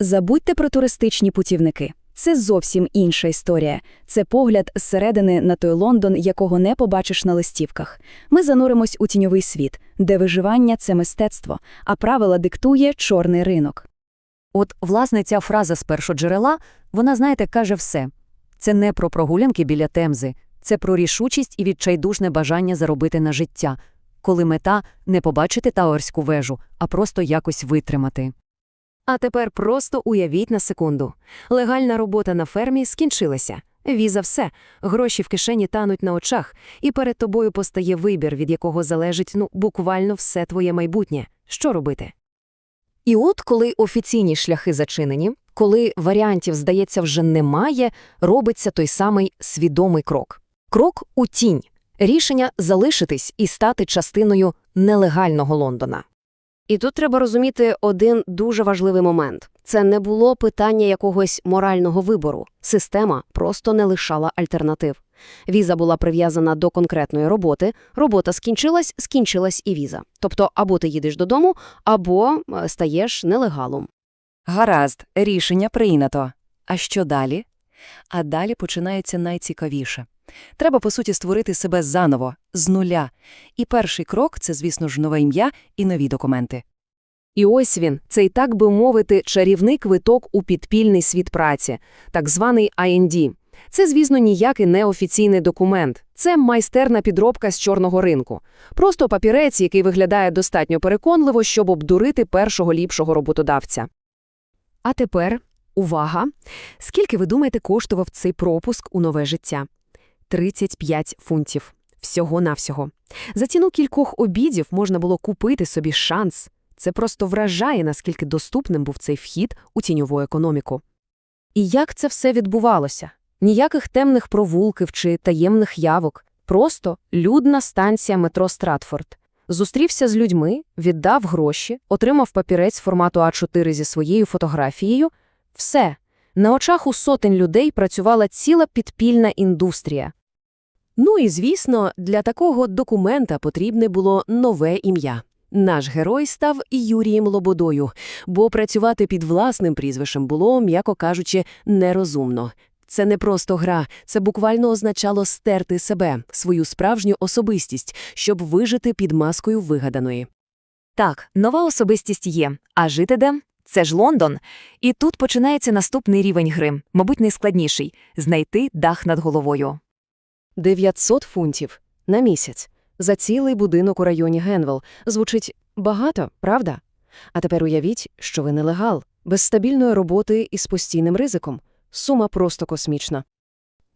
Забудьте про туристичні путівники. Це зовсім інша історія. Це погляд зсередини на той Лондон, якого не побачиш на листівках. Ми зануримось у тіньовий світ, де виживання це мистецтво, а правила диктує чорний ринок. От, власне, ця фраза з першоджерела, вона, знаєте, каже все. Це не про прогулянки біля Темзи, це про рішучість і відчайдушне бажання заробити на життя, коли мета не побачити Тауерську вежу, а просто якось витримати. А тепер просто уявіть на секунду. Легальна робота на фермі скінчилася. Віза все, гроші в кишені тануть на очах, і перед тобою постає вибір, від якого залежить ну буквально все твоє майбутнє. Що робити? І от коли офіційні шляхи зачинені, коли варіантів, здається, вже немає, робиться той самий свідомий крок. Крок у тінь. Рішення залишитись і стати частиною нелегального Лондона. І тут треба розуміти один дуже важливий момент. Це не було питання якогось морального вибору. Система просто не лишала альтернатив. Віза була прив'язана до конкретної роботи, робота скінчилась, скінчилась і віза. Тобто або ти їдеш додому, або е, стаєш нелегалом. Гаразд, рішення прийнято. А що далі? А далі починається найцікавіше. Треба, по суті, створити себе заново, з нуля. І перший крок – це, звісно ж, нове ім'я і нові документи. І ось він, цей, так би мовити, чарівний квиток у підпільний світ праці, так званий IND. Це, звісно, ніякий неофіційний документ. Це майстерна підробка з чорного ринку. Просто папірець, який виглядає достатньо переконливо, щоб обдурити першого ліпшого роботодавця. А тепер, увага! Скільки, ви думаєте, коштував цей пропуск у нове життя? 35 фунтів. Всього-навсього. За ціну кількох обідів можна було купити собі шанс. Це просто вражає, наскільки доступним був цей вхід у тіньову економіку. І як це все відбувалося? Ніяких темних провулків чи таємних явок. Просто людна станція метро Стратфорд. Зустрівся з людьми, віддав гроші, отримав папірець формату А4 зі своєю фотографією. Все. На очах у сотень людей працювала ціла підпільна індустрія. Ну і, звісно, для такого документа потрібне було нове ім'я. Наш герой став Юрієм Лободою, бо працювати під власним прізвищем було, м'яко кажучи, нерозумно. Це не просто гра, це буквально означало стерти себе, свою справжню особистість, щоб вижити під маскою вигаданої. Так, нова особистість є. А жити де? Це ж Лондон. І тут починається наступний рівень гри, мабуть, найскладніший – знайти дах над головою. 900 фунтів на місяць за цілий будинок у районі Генвел. Звучить багато, правда? А тепер уявіть, що ви нелегал, без стабільної роботи і з постійним ризиком. Сума просто космічна.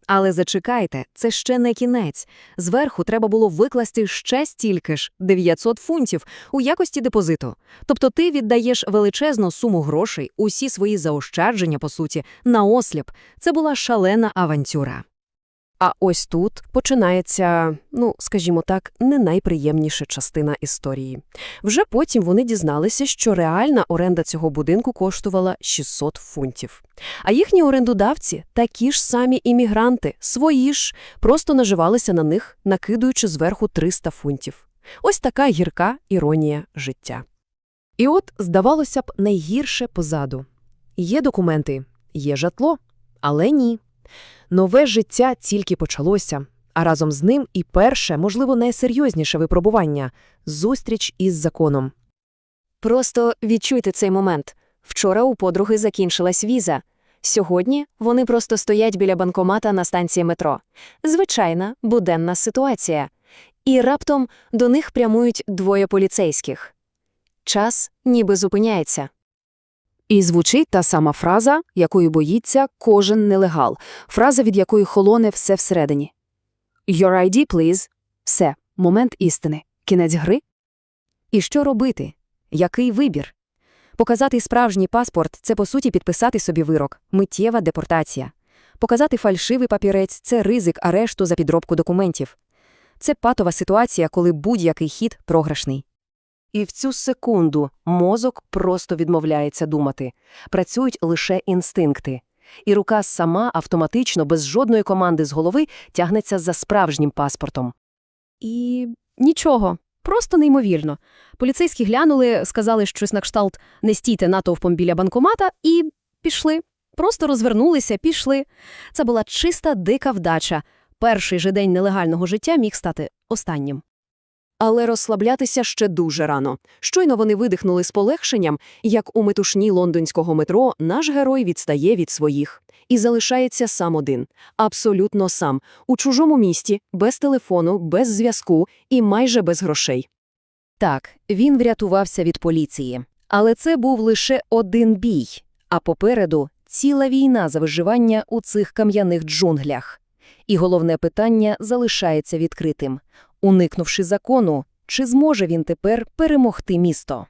Але зачекайте, це ще не кінець. Зверху треба було викласти ще стільки ж – 900 фунтів у якості депозиту. Тобто ти віддаєш величезну суму грошей, усі свої заощадження, по суті, на осліп. Це була шалена авантюра. А ось тут починається, ну, скажімо так, не найприємніша частина історії. Вже потім вони дізналися, що реальна оренда цього будинку коштувала 600 фунтів. А їхні орендодавці – такі ж самі іммігранти, свої ж, просто наживалися на них, накидуючи зверху 300 фунтів. Ось така гірка іронія життя. І от, здавалося б, найгірше позаду. Є документи, є житло, але ні. Нове життя тільки почалося, а разом з ним і перше, можливо, найсерйозніше випробування – зустріч із законом. Просто відчуйте цей момент. Вчора у подруги закінчилась віза. Сьогодні вони просто стоять біля банкомата на станції метро. Звичайна, буденна ситуація. І раптом до них прямують двоє поліцейських. Час ніби зупиняється. І звучить та сама фраза, якою боїться кожен нелегал, фраза, від якої холоне все всередині. Your ID, please. Все, момент істини, кінець гри. І що робити? Який вибір? Показати справжній паспорт – це, по суті, підписати собі вирок, миттєва депортація. Показати фальшивий папірець – це ризик арешту за підробку документів. Це патова ситуація, коли будь-який хід програшний. І в цю секунду мозок просто відмовляється думати. Працюють лише інстинкти. І рука сама автоматично, без жодної команди з голови, тягнеться за справжнім паспортом. І нічого. Просто неймовірно. Поліцейські глянули, сказали щось на кшталт «не стійте натовпом біля банкомата» і пішли. Просто розвернулися, пішли. Це була чиста дика вдача. Перший же день нелегального життя міг стати останнім. Але розслаблятися ще дуже рано. Щойно вони видихнули з полегшенням, як у метушні лондонського метро наш герой відстає від своїх. І залишається сам один. Абсолютно сам. У чужому місті, без телефону, без зв'язку і майже без грошей. Так, він врятувався від поліції. Але це був лише один бій, а попереду ціла війна за виживання у цих кам'яних джунглях. І головне питання залишається відкритим. Уникнувши закону, чи зможе він тепер перемогти місто?